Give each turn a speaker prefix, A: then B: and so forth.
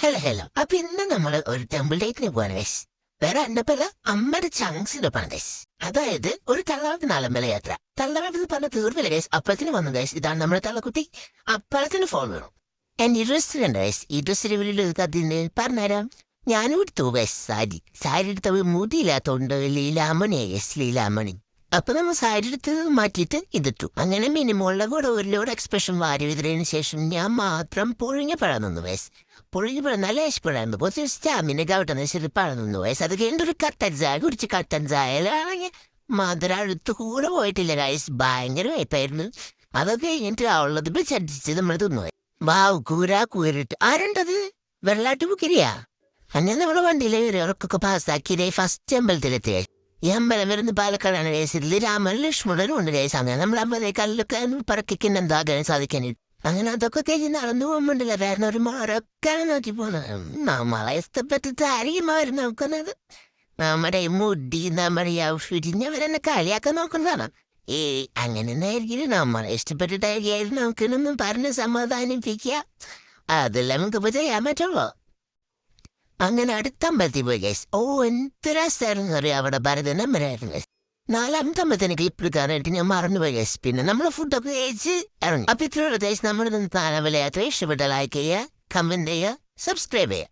A: Hello hello അപ്പൊ ഇന്ന് നമ്മൾ ഒരു ടെമ്പിൾ ഡേറ്റിന് പോവാണ് വെസ് വേറെ എന്റെ പേര് അമ്മയുടെ ചങ്സിന്റെ ഒപ്പാണ് ഗൈസ് അതായത് ഒരു തള്ളാവത്ത് നാലമ്പല യാത്ര. തള്ളാവത്ത് പറഞ്ഞ തീർവില്ല ഗൈസ് അപ്പഴത്തിന് വന്നു ഗൈസ് ഇതാണ് നമ്മുടെ തള്ളക്കുട്ടി. അപ്പഴത്തിന് ഫോൺ വേണം എന്റെ ഡ്രസ് ഉണ്ട് ഗൈസ് ഡ്രസ്സിന്റെ വീട്ടിൽ അതിന് പറഞ്ഞുതരാം ഞാനും എടുത്തു ഗൈസ് സാരി. സാരി എടുത്ത മുടിയില്ലാത്തോണ്ട് ലീലാമണി ഗൈസ് ലീലാമണി. അപ്പൊ നമ്മൾ സാരി എടുത്ത് മാറ്റിയിട്ട് ഇതിട്ടു. അങ്ങനെ മിനിമോളുടെ കൂടെ ഒരു ലോഡ് എക്സ്പ്രഷൻ വാരി വിതറിയതിനു ശേഷം ഞാൻ മാത്രം പൊഴിഞ്ഞ പഴം നിന്നു വയസ്സ് പൊഴിഞ്ഞ പഴം നല്ല ഇഷ്ടപ്പെടാൻ കുറച്ച് സ്റ്റാമിന കവിട്ടെന്ന് വെച്ചിട്ട് പഴം നിന്നു വയസ്സ് അത് കഴിഞ്ഞിട്ട് ഒരു കട്ടൻ ചായ കുടിച്ച് കട്ടൻ ചായയിലാണെങ്കിൽ മധുര അടുത്ത് കൂടെ പോയിട്ടില്ല ഗൈസ് ഭയങ്കര വൈപ്പായിരുന്നു അതൊക്കെ കഴിഞ്ഞിട്ട് അവളത് ചടിച്ച് നമ്മൾ തിന്നു വാവ് കൂര കൂരിട്ട്. ആരുണ്ടത്? വെള്ളാട്ട് ബുക്കിരിയാ അങ്ങനെ നമ്മുടെ വണ്ടിയിലെ ഇവർക്കൊക്കെ പാസ്സാക്കിയില്ലേ ഫസ്റ്റ് അമ്പലത്തിലെത്തിയ ഈ അമ്പലം വരുന്ന പാലക്കാടാണ് കേസിൽ രാമൻ ലക്ഷ്മണനും ഉണ്ട് കേസ് അങ്ങനെ നമ്മൾ അമ്പലത്തെ കല്ലൊക്കെ പറക്കിക്കുന്ന എന്താകാൻ സാധിക്കാൻ അങ്ങനെ അതൊക്കെ കഴിഞ്ഞ് നടന്നു പോകുമ്പോണ്ടല്ലോ. വേറെ ഒരു മാറൊക്കെ നോക്കി പോണത് നമ്മളെ ഇഷ്ടപ്പെട്ടിട്ട് ആരെയും അവർ നോക്കുന്നത്? നമ്മുടെ മുടി നമ്മുടെ ഈ ഔഷധിഞ്ഞ് അവരെന്നെ കളിയാക്കാൻ നോക്കുന്നതാണ്. ഏ അങ്ങനെ ആയിരിക്കും നമ്മളെ ഇഷ്ടപ്പെട്ടിട്ടായിരിക്കും നോക്കണമെന്നും പറഞ്ഞ് സമാധാനിപ്പിക്കുക. അതെല്ലാം നമുക്കിപ്പോ ചെയ്യാൻ പറ്റുള്ളൂ. അങ്ങനെ അടുത്ത അമ്പലത്തിൽ പോയി ഗൈസ് ഓ എന്ത് രസമായിരുന്നു അറിയാം അവിടെ ഭരതനമ്മരായിരുന്നു ഗൈസ് നാലാമത്തെ അമ്പലത്തിന് ക്ലിപ്പ് എടുക്കാനായിട്ട് ഞാൻ മറന്നുപോയി ഗൈസ് പിന്നെ നമ്മൾ ഫുഡൊക്കെ കഴിച്ച് ഇറങ്ങി. അപ്പൊ ഇത്രയുള്ള ഗൈസ് നമ്മുടെ താലവല യാത്ര ഇഷ്ടപ്പെട്ട ലൈക്ക് ചെയ്യുക കമന്റ് ചെയ്യുക സബ്സ്ക്രൈബ് ചെയ്യുക.